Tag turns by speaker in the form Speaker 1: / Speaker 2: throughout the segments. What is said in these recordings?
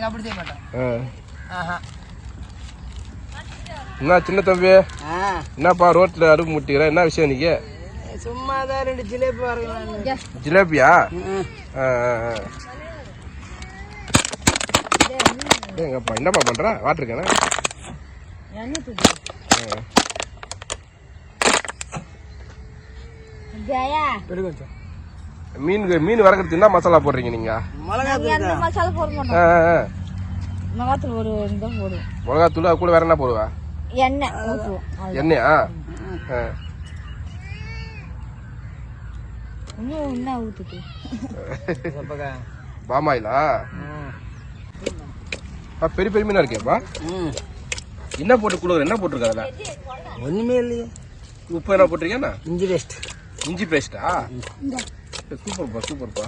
Speaker 1: நாங்க அப்படி செய்ய மாட்டோம்.
Speaker 2: ஆ.
Speaker 1: ஆஹா.
Speaker 2: என்ன சின்ன தம்பி?
Speaker 1: ஆ.
Speaker 2: என்னப்பா ரோட்ல அடுப்பு முட்டிக்கிற? என்ன விஷயம் நீங்க
Speaker 1: சும்மா தான் ரெண்டு ஜிலேபி வரலாம்
Speaker 2: ஜிலேபியா? எங்கப்பா என்னப்பா பண்ற? வாட்டர் கேனா?
Speaker 1: கொஞ்சம்
Speaker 2: மீன் மீன் வறக்கிறது என்ன மசாலா போடுறீங்க நீங்க?
Speaker 3: மசாலா போட மாட்டோம். மிளகாத்தூள் ஒரு இந்த போடுவோம்
Speaker 2: மிளகாத்தூள் அது கூட வேற என்ன போடுவா?
Speaker 3: எண்ணெய் ஊற்றுவோம்.
Speaker 2: எண்ணெயா.
Speaker 3: இன்னும் என்ன
Speaker 2: பாமாயிலா? பெரிய பெரிய மீனா இருக்கேப்பா
Speaker 1: ம்.
Speaker 2: என்ன போட்டு குளிர் என்ன போட்டிருக்க அதுல?
Speaker 1: ஒண்ணுமே இல்லையே.
Speaker 2: உப்பு என்ன? போட்டிருக்கேன்னா
Speaker 1: இஞ்சி பேஸ்ட்
Speaker 2: இஞ்சி பேஸ்டா சூப்பர்ப்பா சூப்பர்ப்பா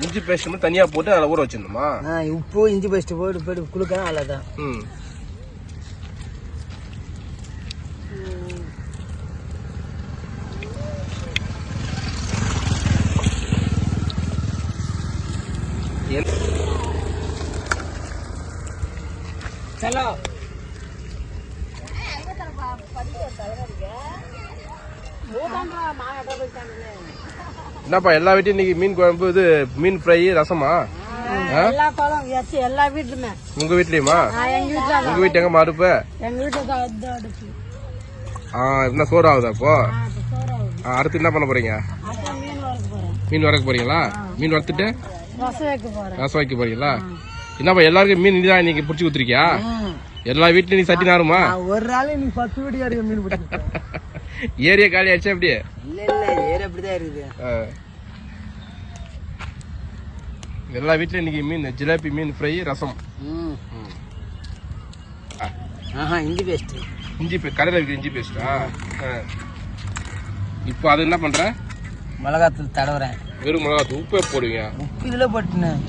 Speaker 2: இஞ்சி பேஸ்ட் மட்டும் தனியா போட்டு அதில் ஊற வச்சிடணுமா?
Speaker 1: உப்பு இஞ்சி பேஸ்ட் போட்டு போட்டு குளுக்கணும் அவ்வளோதான்
Speaker 2: ம். என்-
Speaker 1: சலோ
Speaker 2: என்னப்பா எல்லா வீட்டையும் இன்னைக்கு மீன் குழம்பு இது மீன் ஃப்ரை ரசமா?
Speaker 3: எல்லா குளம் எல்லா
Speaker 2: உங்க வீட்லயுமா? உங்க வீட்டு எங்க மாறுப்ப
Speaker 3: எங்க வீட்டுல தான்
Speaker 2: என்ன சோறு ஆகுதா ஆ, அடுத்து என்ன பண்ண போறீங்க?
Speaker 3: மீன் வறுக்க
Speaker 2: போறீங்களா? மீன் வறுத்துட்டு?
Speaker 3: ரசம் வைக்க
Speaker 2: போறீங்களா? என்னப்பா எல்லாருக்கும் மீன் நீதான் இன்னைக்கு? பிடிச்சி கொடுத்துருக்கியா? எல்லா வீட்லயும் நீ சட்டி நாருமா?
Speaker 1: ஒரு நாள் நீ பத்து வீடு அறிய மீன் பிடிக்க
Speaker 2: ஏரியா காலி ஆயிடுச்சா அப்படியே எல்லா வீட்லயும் இன்னைக்கு மீன் ஜிலேபி மீன் ஃப்ரை ரசம்.
Speaker 1: ம்.
Speaker 2: ம்.
Speaker 1: ஆஹா இஞ்சி பேஸ்ட்
Speaker 2: இஞ்சி பே கடையில் விற்கிற இஞ்சி பேஸ்டா இப்போ அது என்ன பண்ற?
Speaker 1: மிளகாத்தூள் தடவுறேன்.
Speaker 2: வெறும் மிளகாத்தூள் உப்பே போடுவீங்க.
Speaker 1: உப்பு இதுல போட்டுனேன்.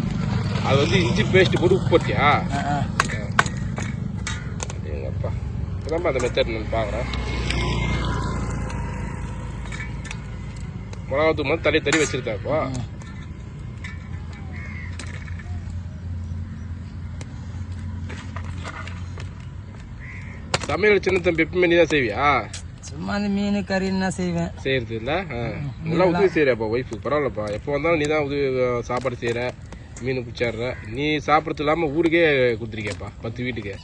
Speaker 2: அது வந்து இஞ்சி பேஸ்ட் போட்டு உப்பு போட்டியா. எங்கப்பா இப்போதான் அந்த மெத்தட் நான் பார்க்குறேன் மிளகாத்தூள் மாதிரி தள்ளி தள்ளி வச்சிருக்கா இப்போ சமையல் சின்ன தம்பி எப்பவுமே நீ தான் செய்வியா?
Speaker 1: சும்மா அந்த மீன் கறின்னா செய்வேன்.
Speaker 2: செய்யறது இல்ல. நல்லா உதவி செய்யறப்பா ஒய்ஃபு பரவாயில்லப்பா. எப்போ வந்தாலும் நீ தான் உதவி சாப்பாடு செய்யற மீன் பிடிச்சாடுற நீ சாப்பிட்றது இல்லாம ஊருக்கே கொடுத்துருக்கேப்பா பத்து வீட்டுக்கு.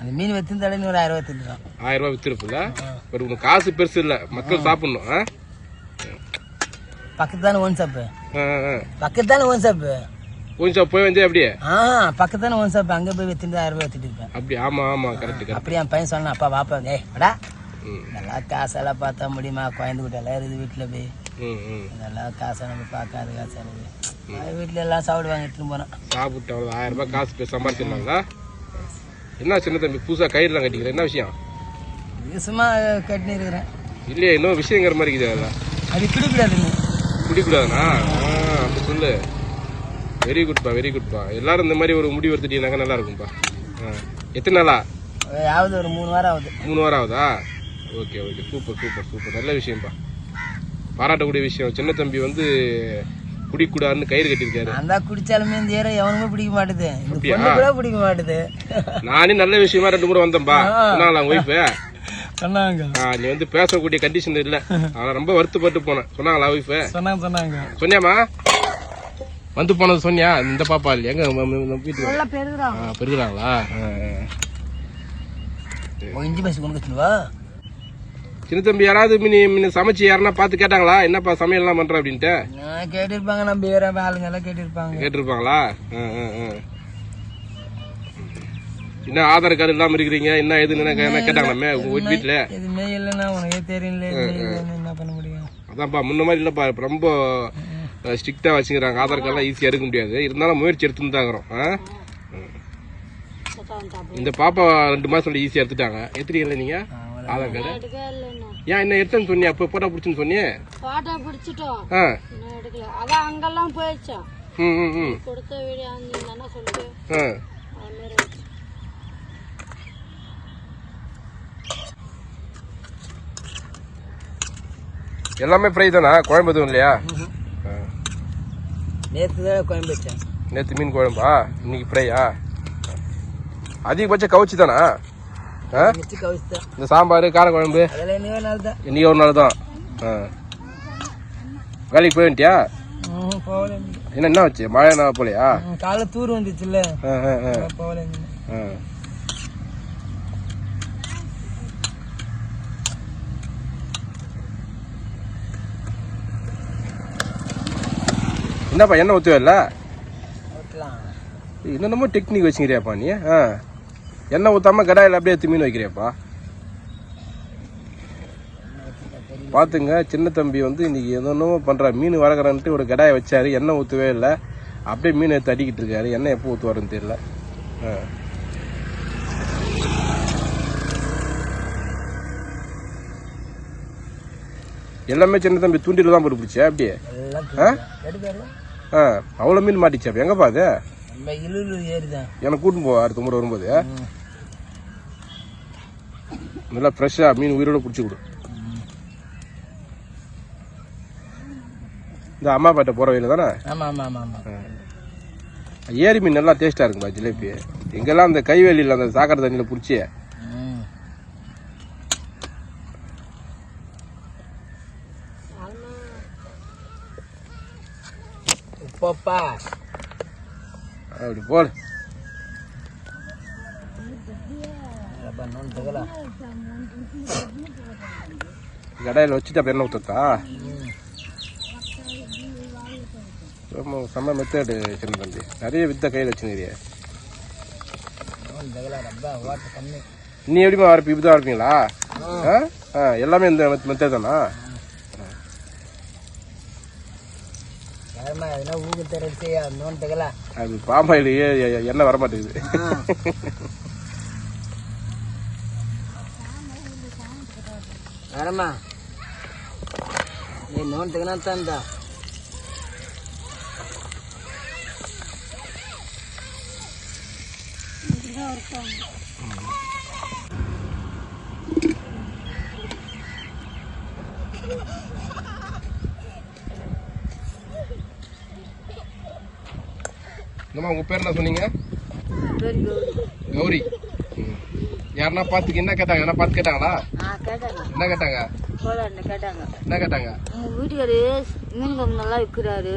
Speaker 1: அந்த மீன் தடவை ஒரு ஆயிரம் ரூபாய் திட்டுறான்
Speaker 2: ஆயிரம் ரூபாய் வித்துருப்புல பட் உனக்கு காசு பெருசு இல்ல. மக்கள் சாப்பிடணும் ஆ?
Speaker 1: பக்கத்து தானே ஒன் ஷாப்பு. பக்கத்து தானே ஒன் ஷாப்பு
Speaker 2: போய் வந்து அப்படியே?
Speaker 1: ஆ பக்கத்து தானே ஒன் ஷாப்பு அங்கே போய் வெத்தின் ஆயிரம் ரூபாய் இருப்பேன்.
Speaker 2: அப்படி ஆமா ஆமா கரெக்ட் கரெக்ட்
Speaker 1: அப்படி என் பையன் சொன்னான் அப்பா வாப்பா ஏய் இதெல்லாம் காசெல்லாம் பார்த்தா முடியுமா? குழந்தை குட்டி எல்லாம் இருக்குது வீட்டில் போய். இதெல்லாம் காசை நம்ம பார்க்காத காசு இருக்குது. வீட்டில் எல்லாம் சாப்பிடுவாங்க எடுத்துன்னு போனோம்
Speaker 2: சாப்பிட்டு அவ்வளோ ஆயிரம் ரூபாய் காசு போய் சம்பாதிச்சிடலாங்களா என்ன சின்ன தம்பி புதுசா கயிறுலாம் கட்டிக்கிற என்ன விஷயம்?
Speaker 1: சும்மா கட்டினு இருக்கிறேன்.
Speaker 2: இல்லையே இன்னும் விஷயங்கிற மாதிரி இருக்குது அதில்
Speaker 1: அது பிடிக்கூடாதுன்னு.
Speaker 2: குடிக்கூடாதுண்ணா ஆ அப்படி சொல்லு. வெரி குட்பா வெரி குட்பா எல்லாரும் இந்த மாதிரி ஒரு முடிவு எடுத்துட்டீங்கன்னாக்கா நல்லா இருக்கும்பா. எத்தனை நாளா?
Speaker 1: ஆகுது ஒரு மூணு வாரம் ஆகுது.
Speaker 2: மூணு வாரம் ஆகுதா? Okay okay super super super. நல்ல விஷயம்ப்பா பாராட்டக்கூடிய விஷயம். சின்ன தம்பி வந்து குடிக்கூடாதுன்னு கயிறு கட்டியிருக்காரு.
Speaker 1: நான் குடிச்சாலுமே இந்த ஏரியா எவனுமே பிடிக்க மாட்டுது. கூட பிடிக்க மாட்டுது.
Speaker 2: நானே நல்ல விஷயமா ரெண்டு முறை வந்தேன்பா. சொன்னாங்களா உங்க ஒய்ஃபு
Speaker 1: சொன்னாங்க.
Speaker 2: நீ வந்து பேசக்கூடிய கண்டிஷன் இல்ல. அவன் ரொம்ப வருத்தப்பட்டு போனேன். சொன்னாங்களா ஒய்ஃபு
Speaker 1: சொன்னாங்க சொன்னாங்க.
Speaker 2: சொன்னியாமா வந்து போனது சொன்னியா? இந்த பாப்பா இல்லையா? எங்க வீட்டுக்கு பெருகுறாங்களா? சின்ன தம்பி யாராவது மீன் சமைச்சு யாருன்னா பார்த்து கேட்டாங்களா? என்னப்பா சமையல்லாம் பண்ற அப்படின்ட்டு?
Speaker 1: நான் கேட்டிருப்பாங்க நம்ம வேற ஆளுங்க எல்லாம் கேட்டிருப்பாங்க.
Speaker 2: கேட்டிருப்பாங்களா? ஆ, ஆ, ஆ. என்ன ஆதார் கார்டு இல்லாம இருக்கிறீங்க? என்ன என்ன கேட்டாங்களாமே? உங்க வீட்டுல
Speaker 1: எதுவுமே இல்லைன்னா உனக்கே தெரியல என்ன பண்ண முடியும்?
Speaker 2: அதான்ப்பா முன்ன மாதிரி இல்லப்பா. இப்ப ரொம்ப ஸ்ட்ரிக்டா வச்சுக்கிறாங்க. ஆதார் கார்டுலாம் ஈஸியா எடுக்க முடியாது. இருந்தாலும் முயற்சி எடுத்துன்னு தாங்கிறோம். இந்த பாப்பா ரெண்டு மாசம் ஈஸியா எடுத்துட்டாங்க. எடுத்துட்டீங்களா நீங்க? ஆதார் கார்டு? ஏன் என்ன எடுத்தேன்னு சொன்னியா? அப்போ போட்டோ பிடிச்சுன்னு சொன்னியே?
Speaker 3: பாட்டா பிடிச்சிட்டோம்.
Speaker 2: ஆ.
Speaker 3: அதான் அங்கெல்லாம் போயிடுச்சோம்
Speaker 2: ம் ம் ம்.
Speaker 3: கொடுத்த வீடியோ சொல்லிட்டு
Speaker 2: ஆ
Speaker 3: அது மாதிரி வச்சு
Speaker 2: எல்லாமே ஃப்ரை தானா? குழம்பு எதுவும் இல்லையா?
Speaker 1: நேற்று தான் கோயம்பு வச்சேன்.
Speaker 2: நேற்று மீன் குழம்பா? இன்னைக்கு ஃப்ரையா அதிகபட்சம் கவுச்சி தானா? இந்த சாம்பார் காரக்குழம்பு? இன்னைக்கு ஒரு நாள் தான். ஆ. வேலைக்கு போய் வந்துட்டியா என்ன என்ன வச்சு மழை நான் போலையா?
Speaker 1: காலைல தூர் வந்துச்சுல்ல.
Speaker 2: ஆ ஆ ஆ. என்னப்பா ஊற்றுவே இல்லை? என்னென்னமோ டெக்னிக் வச்சுக்கிறியாப்பா நீ ஆ? எண்ணெய் ஊற்றாம கடாயில் அப்படியே மீன் வைக்கிறியாப்பா? பார்த்துங்க சின்ன தம்பி வந்து இன்னைக்கு என்னென்னமோ பண்ணுறா மீன் வளர்க்குறான்ட்டு ஒரு கடாயை வச்சாரு எண்ணெய் ஊற்றவே இல்லை. அப்படியே மீன் எடுத்து அடிக்கிட்டு இருக்காரு. எண்ணெய் எப்போ ஊற்றுவாருன்னு தெரியல. ஆ. எல்லாமே சின்ன தம்பி தூண்டில தான் போட்டு பிடிச்சா? அப்படியே? ஆ? ஆ அவ்வளோ மீன் மாட்டிச்சா? எங்கப்பா அது? எனக்கு கூட்டின்னு போ அடுத்த முறை வரும்போது. நல்லா ஃப்ரெஷ்ஷாக மீன் உயிரோட பிடிச்சி கொடு. இந்த அம்மா பாட்ட போகிற வழியில் தானே? ஏரி மீன் நல்லா டேஸ்ட்டாக இருக்குப்பா ஜிலேபி. இங்கெல்லாம் அந்த கைவேலியில் அந்த சாக்கடை தண்ணியில் பிடிச்சி
Speaker 1: ம் உப்பப்பா
Speaker 2: அப்படி போடு.
Speaker 1: அப்பா
Speaker 2: கடையில் வச்சுட்டு அப்போ என்ன ஊற்றத்தா ரொம்ப செம்ம மெத்தேடு சின்ன தம்பி. நிறைய வித்தை கையில் வச்சுருக்கிறியே. நீ எப்படிமா வரப்பி இப்படி தான் இருப்பீங்களா ஆ? ஆ எல்லாமே இந்த மெத்தேட் தானா
Speaker 1: யாருமா எதனா ஊக்கு தரடிச்சியா நோன் தகலா
Speaker 2: அது பாமாயில் எண்ணெய் வர மாட்டேங்குது
Speaker 1: யாரம்மா? ஏ நோன் தகனா தான்டா
Speaker 2: என்னம்மா உங்கள் பேர் என்ன சொன்னீங்க கௌரி. யாருன்னா பார்த்துக்கு என்ன கேட்டாங்க என்ன பார்த்து கேட்டாங்களா
Speaker 3: ஆ கேட்டாங்க
Speaker 2: என்ன கேட்டாங்க என்ன கேட்டாங்க
Speaker 3: உங்க வீட்டுக்காரு மீன் குழம்பு நல்லா விற்கிறாரு.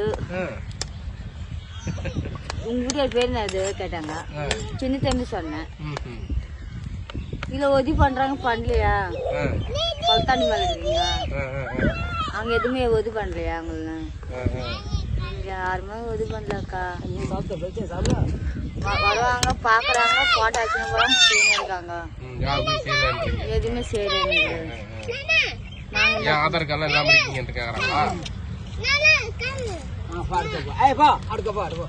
Speaker 3: உங்க வீட்டுக்கார் பேர் என்னது கேட்டாங்க. சின்ன தம்பி சொன்னேன். இதுல உதவி பண்றாங்க பண்ணலையா
Speaker 2: ஆ.
Speaker 3: கொளத்தாண்டி மேல இருக்கீங்க. அங்க எதுவுமே உதவி பண்ணலையா அவங்கள. யாருமே உதவி பண்ணலக்கா. வருவாங்க பாக்குறாங்க போட்டோ போறாங்க செய்யணும் இருக்காங்க. எதுவுமே
Speaker 2: ஆ. ஏன் ஆதார்
Speaker 1: ஏய் பா அடுக்கப்பா அடுப்பா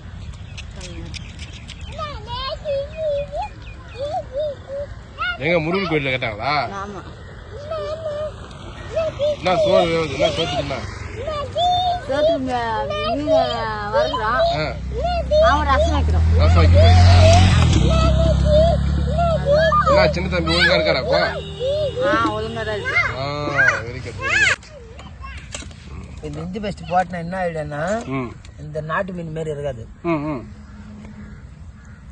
Speaker 2: எங்க முருகன் கோயிலில் கேட்டாங்களா?
Speaker 3: ஆமா.
Speaker 2: என்ன சோறு என்ன சோத்துக்கு என்ன
Speaker 3: சோத்துக்கு மே- மீன் வறுக்கிறோம்
Speaker 2: ஆ.
Speaker 3: அவன் ரசம் வைக்கிறோம்.
Speaker 2: ரசம் வைக்க போறீங்களா? என்ன சின்ன தம்பி ஒழுங்கா இருக்காராப்பா
Speaker 3: ஆ ஒழுங்கா தான் இருக்கு.
Speaker 2: ஆ வெரி குட் வெரி குட்
Speaker 1: இந்த இஞ்சி பேஸ்ட் போட்டினா என்ன ஆயிடும்னா இந்த நாட்டு மீன் மாரி இருக்காது.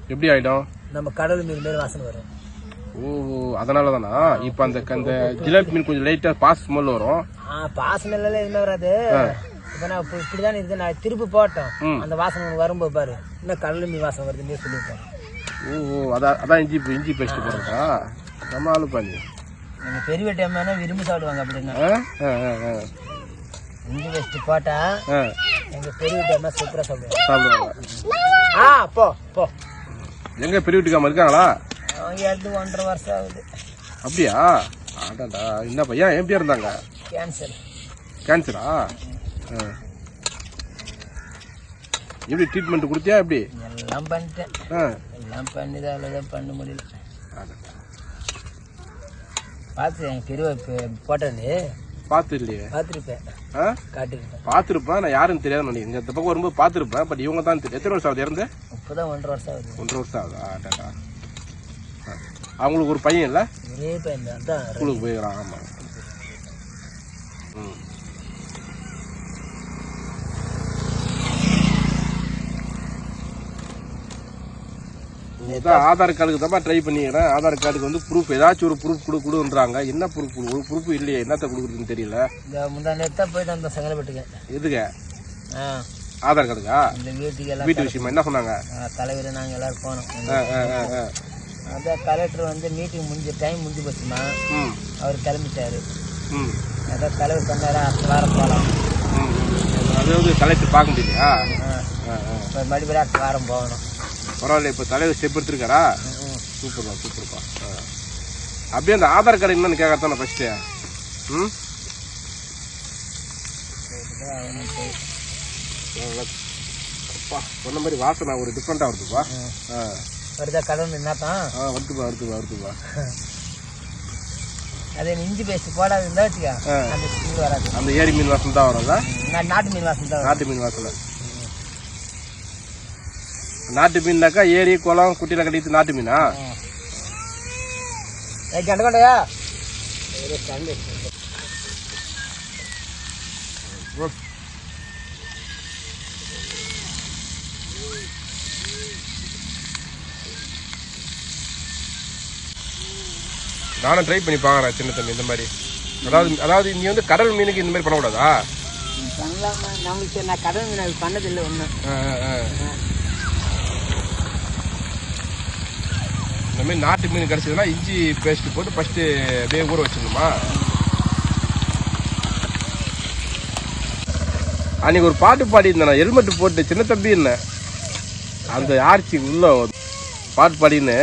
Speaker 2: எப்படி ஆயிடும்?
Speaker 1: நம்ம கடல் மீன் மாரி வாசனை வரும்.
Speaker 2: ஓ அதனால தானா இப்போ அந்த அந்த ஜிலேபி மீன் கொஞ்சம் லைட்டாக பாஸ் ஸ்மெல் வரும்.
Speaker 1: ஆ பாசம் எல்லாம் எதுவுமே வராது. இப்போ நான் இப்போ இப்படிதான் இருக்குது. நான் திருப்பி போட்டோம். அந்த வாசனை வரும்போது பாரு இன்னும் கடல் மீன் வாசனை வருதுன்னே சொல்லியிருப்பேன்
Speaker 2: ஓ ஓ அதான் அதான் இஞ்சி இஞ்சி பேஸ்ட் போடுறதா? நம்ம ஆளு பண்ணி
Speaker 1: எங்க பெரிய வேட்டையம்மா விரும்பி சாப்பிடுவாங்க அப்படின்னா? இஞ்சி பேஸ்ட் போட்டா
Speaker 2: ஆ.
Speaker 1: எங்க பெரிய வேட்டையம்மா சூப்பரா சாப்பிடுவாங்க.
Speaker 2: சாப்பிடுவாங்க.
Speaker 1: ஆ போ போ.
Speaker 2: எங்க பெரிய வீட்டுக்காம இருக்காங்களா?
Speaker 1: அவங்க எடுத்து ஒன்றரை வருஷம் ஆகுது.
Speaker 2: அப்படியா? ஆடாடா என்ன பையன்? எப்படியா இருந்தாங்க
Speaker 1: கேன்சர்
Speaker 2: கேன்சரா. எப்படி ட்ரீட்மெண்ட் கொடுத்தியா எப்படி?
Speaker 1: எல்லாம் பண்ணிட்டேன். எல்லாம் பண்ணி தான் அவ்வளோதான் பண்ண முடியல. பார்த்து எங்கள் பெரிய போட்டது.
Speaker 2: பார்த்து இல்லையே
Speaker 1: பார்த்துருப்பேன்.
Speaker 2: ஆ?
Speaker 1: காட்டியிருப்பேன்.
Speaker 2: பார்த்துருப்பேன் நான் யாருன்னு தெரியாது நினைக்கிறேன் இந்த பக்கம் வரும்போது பார்த்துருப்பேன் பட் இவங்க தான் தெரியும். எத்தனை வருஷம் ஆகுது இறந்து?
Speaker 1: இப்போ தான் ஒன்றரை வருஷம் ஆகுது.
Speaker 2: ஒன்றரை வருஷம் ஆகுதா? ஆடாடா ஆ. அவங்களுக்கு ஒரு பையன் இல்லை?
Speaker 1: ஒரே பையன் தான்
Speaker 2: ஸ்கூலுக்கு போயிருக்கான் ஆமாம் ம். அதான் ஆதார் கார்டுக்கு தான் ட்ரை பண்ணிக்கிறேன். ஆதார் கார்டுக்கு வந்து ப்ரூஃப் ஏதாச்சும் ஒரு ப்ரூஃப் கொடு கொடுன்றாங்க. என்ன ப்ரூஃப் ஒரு ப்ரூஃப் இல்லையே. என்னத்த கொடுக்குறதுன்னு தெரியல.
Speaker 1: இந்த முந்தா நேரத்தா போயிட்டு அந்த செங்கல்பட்டுக்கு
Speaker 2: எதுக்கு? ஆதார் கார்டுக்கா?
Speaker 1: இந்த வீட்டுக்கு எல்லாம்
Speaker 2: வீட்டு விஷயமா? என்ன சொன்னாங்க?
Speaker 1: தலைவர் நாங்கள் எல்லாரும் போனோம். அதான் கலெக்டர் வந்து மீட்டிங் முடிஞ்ச டைம் முடிஞ்சு போச்சுமா? அவர் கிளம்பிட்டாரு.
Speaker 2: ம்.
Speaker 1: அதான் தலைவர் சொன்னாரு அடுத்த வாரம் போகலாம்.
Speaker 2: அதாவது கலெக்டர் பார்க்க முடியலையா?
Speaker 1: மறுபடியும் அடுத்த வாரம் போகணும்.
Speaker 2: பரவாயில்ல இப்போ தலைவர் ஸ்டெப் எடுத்திருக்காரா. சூப்பர்ப்பா சூப்பர்ப்பா. அப்படியே அந்த ஆதார் கார்டு என்னன்னு கேட்கறதானே ஃபஸ்ட்டு ம். அப்பா சொன்ன மாதிரி வாசனை ஒரு டிஃப்ரெண்ட்டாக வருதுப்பா ஆ.
Speaker 1: வருதா கடவுள் என்னத்தான்
Speaker 2: ஆ வருதுப்பா வருதுப்பா வருதுப்பா
Speaker 1: அதே இஞ்சி பேஸ்ட் போடாது இருந்தா வச்சுக்க. அந்த வராது.
Speaker 2: ஏரி மீன் வாசனை தான்
Speaker 1: நான் நாட்டு மீன் வாசம் தான்.
Speaker 2: நாட்டு மீன் வாசனை. நாட்டு மீன்னாக்கா ஏரி குளம் குட்டியில் கட்டிட்டு நாட்டு மீனா
Speaker 1: கண்டகொண்டையா
Speaker 2: நானும் ட்ரை பண்ணி பார்க்குறேன் சின்ன தம்பி இந்த மாதிரி. அதாவது அதாவது நீ வந்து கடல் மீனுக்கு இந்த மாதிரி பண்ணக்கூடாதா?
Speaker 1: பண்ணலாமா? நம்மளுக்கு நான் கடல் மீன் அது பண்ணதில்லை ஒன்றும்
Speaker 2: ஆ, ஆ, ஆ. இந்த மாதிரி நாட்டு மீன் கிடச்சதுன்னா இஞ்சி பேஸ்ட் போட்டு ஃபஸ்ட்டு அப்படியே ஊற வச்சிடணுமா? அன்னைக்கு ஒரு பாட்டு பாடியிருந்தேன் ஹெல்மெட் போட்டு சின்ன தம்பி என்ன? அந்த ஆர்ச்சிக்கு உள்ள பாட்டு பாடின்னு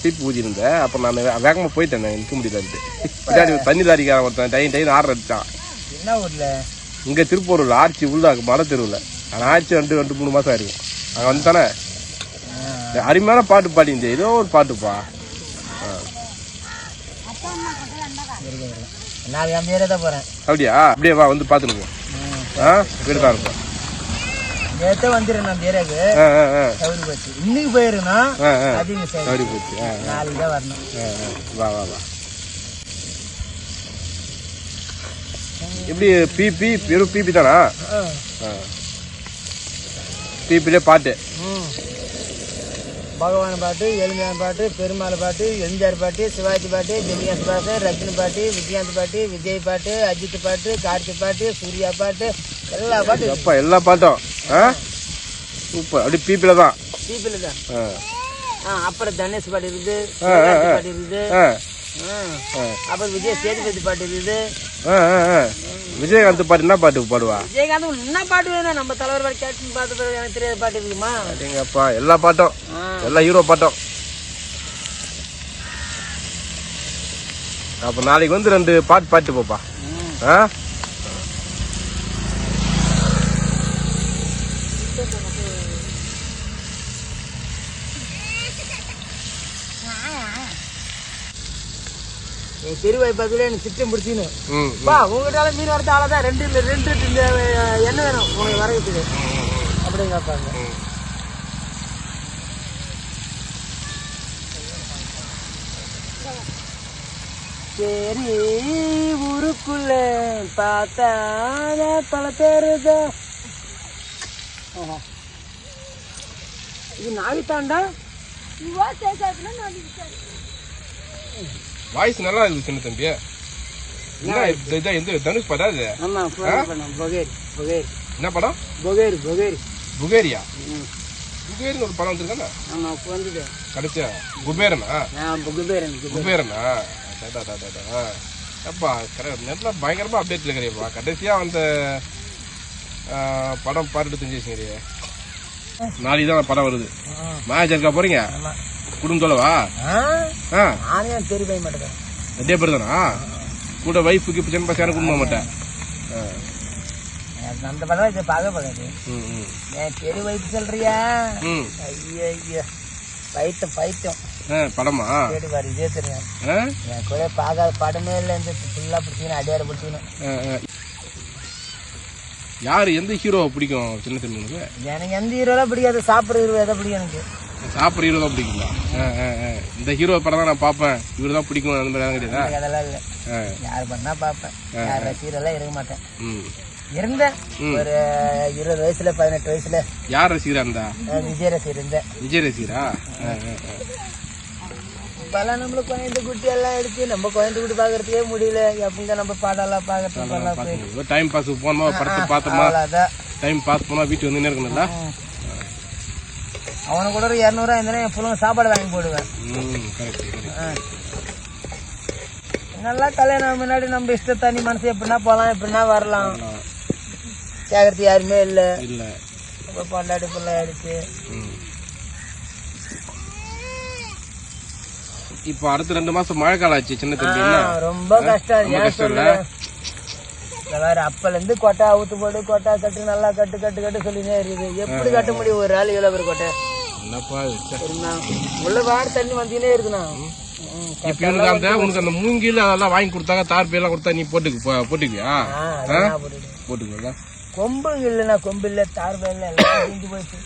Speaker 2: சீப்பு ஊதியிருந்தேன். அப்போ நான் வேகமாக போயிட்டேன். நிற்க முடியலன்ட்டு. பின்னாடி தண்ணி லாரிக்காரன் ஒருத்தன் டைன் டைன் ஆர்டர் அடிச்சான்.
Speaker 1: என்ன ஊர்ல?
Speaker 2: இங்கே திருப்பூரில் ஆர்ச்சி உள்ள மலை தெருவில். ஆனால் ஆர்ச்சி ரெண்டு ரெண்டு மூணு மாதம் ஆயிருக்கும் அங்கே வந்துட்டானே? அருமையான பாட்டு பாடிந்தேன் ஏதோ ஒரு பாட்டுப்பா அப்படியா? அப்படியே வா வந்து பார்த்துன்னு ஆ? வீடு தான் இருப்போம்
Speaker 1: நேற்றே வந்துடுறேன் தவறி போச்சு. இன்னைக்கு போயிருந்தா நாளைக்கு தான் வரணும்.
Speaker 2: வா வா வா. எப்படி பிபி வெறும் பிபி தானா? பிபிலே பாட்டு.
Speaker 1: ம். பகவான் பாட்டு எளிமையான பாட்டு பெருமாள் பாட்டு எம்ஜிஆர் பாட்டு சிவாஜி பாட்டு ஜெமியாஸ் பாட்டு ரஜினி பாட்டு விஜயகாந்த் பாட்டு விஜய் பாட்டு அஜித் பாட்டு கார்த்திக் பாட்டு சூர்யா பாட்டு எல்லா பாட்டு.
Speaker 2: அப்பா எல்லா பாட்டும். சூப்பர். அப்படி பிபில தான்.
Speaker 1: பீப்பிள் தான். அப்புறம் தனேஷ் பாட்டு இருக்குது. பாட்டு இருக்குது அப்புறம் விஜய் சேதுபதி பாட்டு
Speaker 2: ஆ. விஜயகாந்த் பாட்டு என்ன பாட்டு பாடுவா?
Speaker 1: விஜயகாந்த் என்ன பாட்டு வேணும்? நம்ம தலைவர் பாட்டு கேட்டு பிறகு எனக்கு தெரியாத பாட்டு இருக்குமா?
Speaker 2: எங்கப்பா எல்லா பாட்டும். எல்லா ஹீரோ பாட்டும். அப்ப நாளைக்கு வந்து ரெண்டு பாட்டு பாட்டு போப்பா. ஆ?
Speaker 1: என் தெருவை பார்த்துல எனக்கு சிட்டம் பிடிச்சின்னு. பா உங்ககிட்ட மீன் வரது ஆளதான் ரெண்டு இல்லை ரெண்டு இந்த எண்ணெய் வேணும் உனக்கு வரதுக்கு அப்படின்னு கேட்பாங்க சரி ஊருக்குள்ள பார்த்தா பல பேருதா இது. நாவித்தாண்டா
Speaker 2: வாய்ஸ் நல்லா இருக்கு சின்ன தம்பி. என்ன இது- இது எந்த தனுஷ் படம் இது? என்ன படம்?
Speaker 1: பொகேரி பொகேரி.
Speaker 2: புகேரியா?
Speaker 1: ம்.
Speaker 2: புகேரின்னு ஒரு படம் வந்திருக்கானே?
Speaker 1: ஆமா வந்துட்டு.
Speaker 2: கடைசியா குபேரனா?
Speaker 1: நான் குபேரன் குபேரன்.
Speaker 2: குபேரனா? டாடா டாடா டாடா அப்பா கரெக்ட் நெட்ல பயங்கரமா அப்டேட்ல இருக்கிறியப்பா கடைசியா அந்த படம் பாட்டு செஞ்சு வச்சுக்கிறியே நாளைக்கு தான் படம் வருது. மேட்ச் இருக்கா போறீங்க?
Speaker 1: ஆமா.
Speaker 2: குடும்பத்தோடவா
Speaker 1: நானே தெரிய போய் மாட்டேன்?
Speaker 2: ரெண்டே பேர் தானா கூட வைஃபுக்கு இப்போ சின்ன பசங்க குடும்ப மாட்டேன்.
Speaker 1: அந்த படம் இது பார்க்க போகாது என் தெரு வயிற்று சொல்றியா? ஐயோ ஐயோ பைத்தம் பைத்தம்
Speaker 2: படமா?
Speaker 1: கேட்டு பாரு இதே தெரியும். என் கூட பார்க்காத படமே இல்லை இந்த ஃபுல்லாக பிடிச்சிக்கணும் அடியார பிடிச்சிக்கணும்.
Speaker 2: யார் எந்த ஹீரோவை பிடிக்கும் சின்ன உனக்கு
Speaker 1: எனக்கு எந்த ஹீரோலாம் பிடிக்காது சாப்பிட்ற ஹீரோ எதை பிடிக்கும் எனக்கு.
Speaker 2: சாப்பிட்ற ஹீரோ தான் பிடிக்குங்களா. இந்த ஹீரோ படம் தான் நான் பார்ப்பேன். இவர் தான் பிடிக்கும் அந்த மாதிரி கிடையாதா
Speaker 1: அதெல்லாம் இல்லை. யார் பண்ணா பார்ப்பேன். யார் ரசிகரெல்லாம் இருக்க மாட்டேன். இருந்தேன். ஒரு இருபது வயசுல பதினெட்டு வயசுல.
Speaker 2: யார் ரசிகரா இருந்தா?
Speaker 1: விஜய் ரசிகர் இருந்தேன்.
Speaker 2: விஜய் ரசிகரா.
Speaker 1: இப்பெல்லாம் நம்மளுக்கு குழந்தை குட்டி எல்லாம் எடுத்து நம்ம குழந்தை குட்டி பாக்குறதுக்கே முடியல. எப்பங்க நம்ம பாடலாம்
Speaker 2: பார்த்து டைம் பாஸ் போனோமா படத்தை பார்த்தோமா? டைம் பாஸ் போனா வீட்டுக்கு வந்து இருக்கணும்ல?
Speaker 1: அவனுக்கு கூட ஒரு இரநூறுவா இருந்தாலும் என் பிள்ளைங்க சாப்பாடு வாங்கி போடுவேன். நல்லா கல்யாணம் முன்னாடி நம்ம இஷ்ட தனி மனசு எப்படின்னா போகலாம் எப்படின்னா வரலாம். கேட்கறது யாருமே இல்லை.
Speaker 2: இல்ல.
Speaker 1: இப்போ பொண்டாட்டி பிள்ளை ஆயிடுச்சு.
Speaker 2: இப்போ அடுத்த ரெண்டு மாசம் மழை காலம் ஆச்சு சின்ன தம்பி
Speaker 1: ரொம்ப கஷ்டம். ஏன்? சொல்லுங்க இந்த வேற அப்பல இருந்து கொட்டை அவுத்து போடு கொட்டை கட்டு நல்லா கட்டு கட்டு கட்டு சொல்லினே இருக்குது. எப்படி கட்ட முடியும்? ஒரு ஆள் இவ்வளவு பேர் கொட்டை.
Speaker 2: என்னப்பா
Speaker 1: தண்ணி வந்துனே இருக்குண்ணா.
Speaker 2: இப்ப அந்த உனக்கு அந்த மூங்கில் அதெல்லாம் வாங்கி கொடுத்தாங்க தார் எல்லாம் கொடுத்தா நீ போட்டுக்கு போட்டுக்குவியா. போட்டுக்குவா
Speaker 1: கொம்பு இல்லைண்ணா கொம்பு இல்லை தார்பா போயிடுச்சு.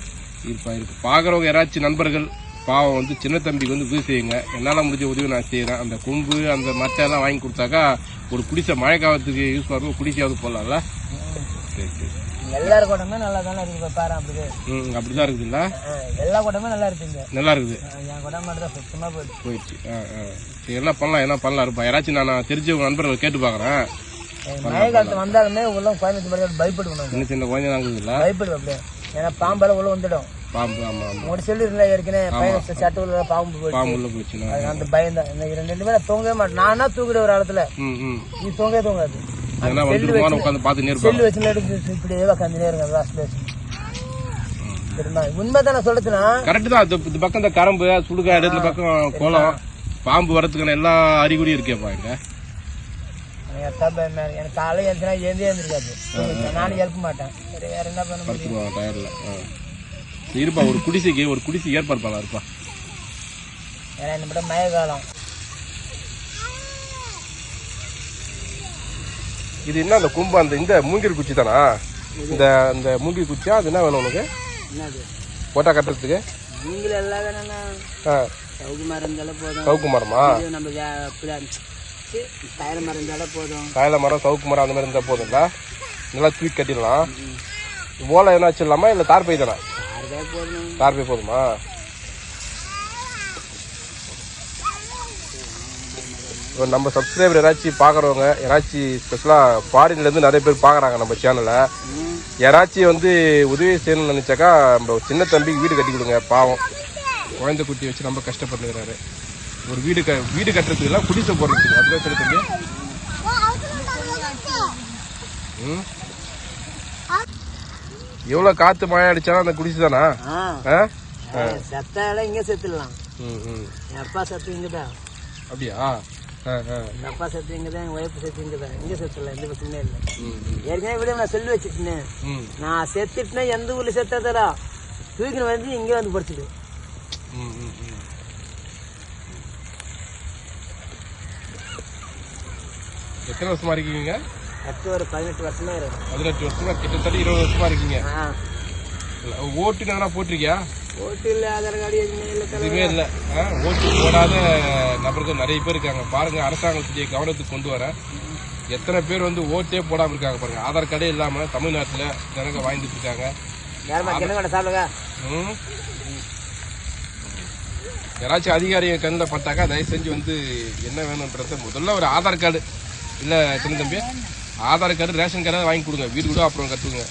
Speaker 2: இருப்பா இருக்கு. பாக்குறவங்க யாராச்சும் நண்பர்கள் பாவம் வந்து சின்ன தம்பிக்கு வந்து உதவி செய்யுங்க. என்னால முடிஞ்ச உதவி நான் செய்யறேன் அந்த கொம்பு அந்த மட்டை எல்லாம் வாங்கி கொடுத்தாக்கா ஒரு குடிசை மழை காலத்துக்கு யூஸ் பண்ணுறது குடிசையாவது போடலாம்ல?
Speaker 1: எல்லார் கூடமே நல்லா தானே இருக்கு பாரு அப்படி
Speaker 2: ம் அப்படிதான் இருக்குதுல்ல?
Speaker 1: ஆ, எல்லா கூடமே நல்லா இருக்குங்க
Speaker 2: நல்லா இருக்குது.
Speaker 1: என் கூட மட்டும் தான் சுத்தமா போயிடுச்சு.
Speaker 2: போயிடுச்சு. ஆ ஆ. சரி என்ன பண்ணலாம் என்ன பண்ணலாம். இருப்பா யாராச்சும் நான் தெரிஞ்சவங்க நண்பர்கள் கேட்டு பார்க்குறேன்
Speaker 1: மழை காலத்து வந்தாலுமே உள்ள கோயம்புத்தூர் பயப்படுவேன்
Speaker 2: சின்ன சின்ன குழந்தை இருக்குதுல்ல?
Speaker 1: பயப்படுவேன் அப்படியே. ஏன்னா பாம்பெல்லாம் உள்ள வந்துடும்.
Speaker 2: பாம்பு ஆமா ஆமா.
Speaker 1: ஒரு சொல்லி இருந்தா ஏற்கனவே பையன் சட்டை உள்ள பாம்பு போயிடுச்சு.
Speaker 2: பாம்பு உள்ள
Speaker 1: அது அந்த பயம் தான் ரெண்டு ரெண்டு பேரும் தூங்கவே மாட்டேன். நானா தூங்கிட ஒரு இடத்துல நீ தூங்கவே தூங்காது.
Speaker 2: ஏன்னா வந்துருமான்னு உட்காந்து இருப்பாங்க
Speaker 1: செல்லு வச்சு இப்படியே உட்காந்துனே இருங்க லாஸ்ட் பேச உண்மை தான் சொல்லுச்சுன்னா
Speaker 2: கரெக்ட் தான். இந்த- பக்கம் இந்த கரம்பு சுடுகாடு இந்த பக்கம் குளம் பாம்பு வரதுக்கான எல்லா அறிகுறியும் இருக்கேப்பா இங்க.
Speaker 1: எனக்கு காலை எழுந்தினா ஏந்தே எழுந்திருக்காது. நானும் எழுப்ப மாட்டேன். வேற என்ன பண்ண முடியும்?
Speaker 2: டயர்ல இருப்பா ஒரு குடிசைக்கு ஒரு குடிசை ஏற்பாடு பண்ணலாம் இருப்பா.
Speaker 1: ஏன்னா மட்டும் மழை காலம்.
Speaker 2: இது என்ன அந்த கும்பு அந்த இந்த மூங்கில் குச்சி தானா? இந்த இந்த மூங்கில் குச்சியா? அது என்ன வேணும் உனக்கு? போட்டா கட்டுறதுக்கு?
Speaker 1: நீங்களும் எல்லாம் வேணா
Speaker 2: ஆ.
Speaker 1: சவுக்கு மரம் இருந்தாலும் போதும்.
Speaker 2: சவுக்கு மரமா?
Speaker 1: நம்ம மரம் இருந்தாலும் போதும்.
Speaker 2: காயல மரம் சவுக்கு மரம் அந்த மாதிரி இருந்தா போதும்ல நல்லா தூக்கி கட்டிடலாம். ஓலை என்ன வச்சிடலாமா? இல்லை தார் பை தானா?
Speaker 1: யாருக்கே போதும்
Speaker 2: தார் பை போதுமா இப்போ நம்ம சப்ஸ்கிரைபர் யாராச்சும் பார்க்குறவங்க யாராச்சும் ஸ்பெஷலாக ஃபாரின்லேருந்து நிறைய பேர் பார்க்குறாங்க நம்ம சேனலை. யாராச்சும் வந்து உதவி செய்யணும்னு நினச்சாக்கா நம்ம சின்ன தம்பிக்கு வீடு கட்டி கொடுங்க பாவம். குழந்தை குட்டி வச்சு ரொம்ப கஷ்டப்பட்டுக்கிறாரு ஒரு வீடு க வீடு கட்டுறதுக்கு எல்லாம் குடிசை போடுறதுக்கு அதுதான் சின்ன தம்பி. ம்? எவ்வளோ காற்று மழை அடிச்சாலும் அந்த குடிசை தானா?
Speaker 1: ஆ.
Speaker 2: ஆ?
Speaker 1: செத்தால இங்கே செத்துடலாம்.
Speaker 2: ம் ம்.
Speaker 1: என் அப்பா செத்து இங்கே தான்
Speaker 2: அப்படியா? ஆ ஆ.
Speaker 1: எங்க அப்பா செத்து இங்கே தான் எங்கள் ஒய்ஃப் செத்து இங்கே தான் இங்கே செத்துடலாம் எந்த பிரச்சனையும் இல்லை. ஏற்கனவே விட நான் செல்லு வச்சுட்டேன்
Speaker 2: ம்.
Speaker 1: நான் செத்துட்டுனா எந்த ஊர்ல செத்தாதரா தூக்கின்னு வந்து இங்கே வந்து படிச்சுடு
Speaker 2: ம் ம் ம். எத்தனை வருஷமா இருக்கீங்க?
Speaker 1: அடுத்து ஒரு பதினெட்டு வருஷமா இருக்கும்
Speaker 2: பதினெட்டு வருஷமா? கிட்டத்தட்ட இருபது வருஷமா இருக்கீங்க.
Speaker 1: ஆ.
Speaker 2: ஓட்டு எதனா போட்டிருக்கியா?
Speaker 1: ஓட்டு இல்லை ஆதார் கார்டு எதுவுமே இல்லை
Speaker 2: எதுவுமே இல்லை. ஓட்டு போடாத நபர்கள் நிறைய பேர் இருக்காங்க. பாருங்க அரசாங்கத்துடைய கவனத்துக்கு கொண்டு வர. எத்தனை பேர் வந்து ஓட்டே போடாம இருக்காங்க பாருங்க. ஆதார் கார்டே இல்லாம தமிழ்நாட்டுல ஜனங்க வாழ்ந்துட்டு இருக்காங்க. ம். யாராச்சும் அதிகாரிகள் கண்ணில் பார்த்தாக்கா தயவு செஞ்சு வந்து என்ன வேணுன்றத முதல்ல ஒரு ஆதார் கார்டு. இல்லை சின்ன தம்பி ஆதார் கார்டு ரேஷன் கார்டு வாங்கி கொடுங்க. வீடு கூட அப்புறம் கட்டுங்க.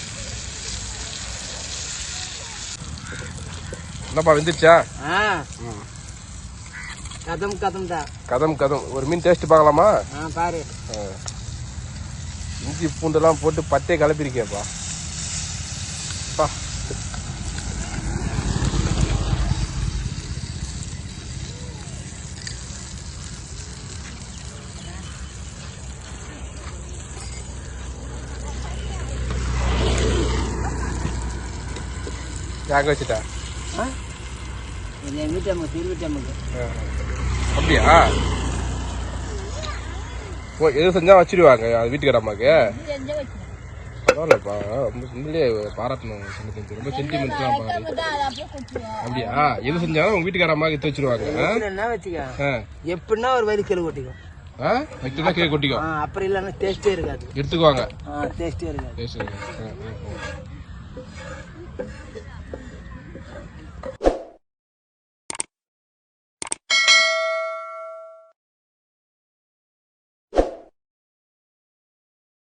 Speaker 2: என்னப்பா வந்துருச்சா
Speaker 1: கதம் கதம்
Speaker 2: கதம் கதம். ஒரு மீன் டேஸ்ட் பார்க்கலாமா?
Speaker 1: பாரு.
Speaker 2: இஞ்சி பூண்டெல்லாம் போட்டு பட்டே கலப்பிருக்கேப்பா யாங்க வச்சுட்டா.
Speaker 1: என் வீட்டு அம்மா திரு வீட்டு அம்மாக்கு
Speaker 2: ஆ. அப்படியா? ஓ எது செஞ்சா வச்சிருவாங்க அது வீட்டுக்கார அம்மாக்கு? பரவாயில்லப்பா ரொம்ப பாராட்டணும் தம்பி ரொம்ப சென்டிமெண்ட்லாம் பாரு. அப்படியா எது செஞ்சாலும் உங்க வீட்டுக்கார அம்மாக்கு எடுத்து வச்சிருவாங்க.
Speaker 1: எப்படின்னா ஒரு வரி கெழு ஓட்டிக்கும்
Speaker 2: ஆ? வைக்கணும்னா கீழே கொட்டிக்கும்.
Speaker 1: அப்புறம் இல்லைன்னா டேஸ்டே இருக்காது.
Speaker 2: எடுத்துக்குவாங்க.
Speaker 1: டேஸ்டே இருக்காது.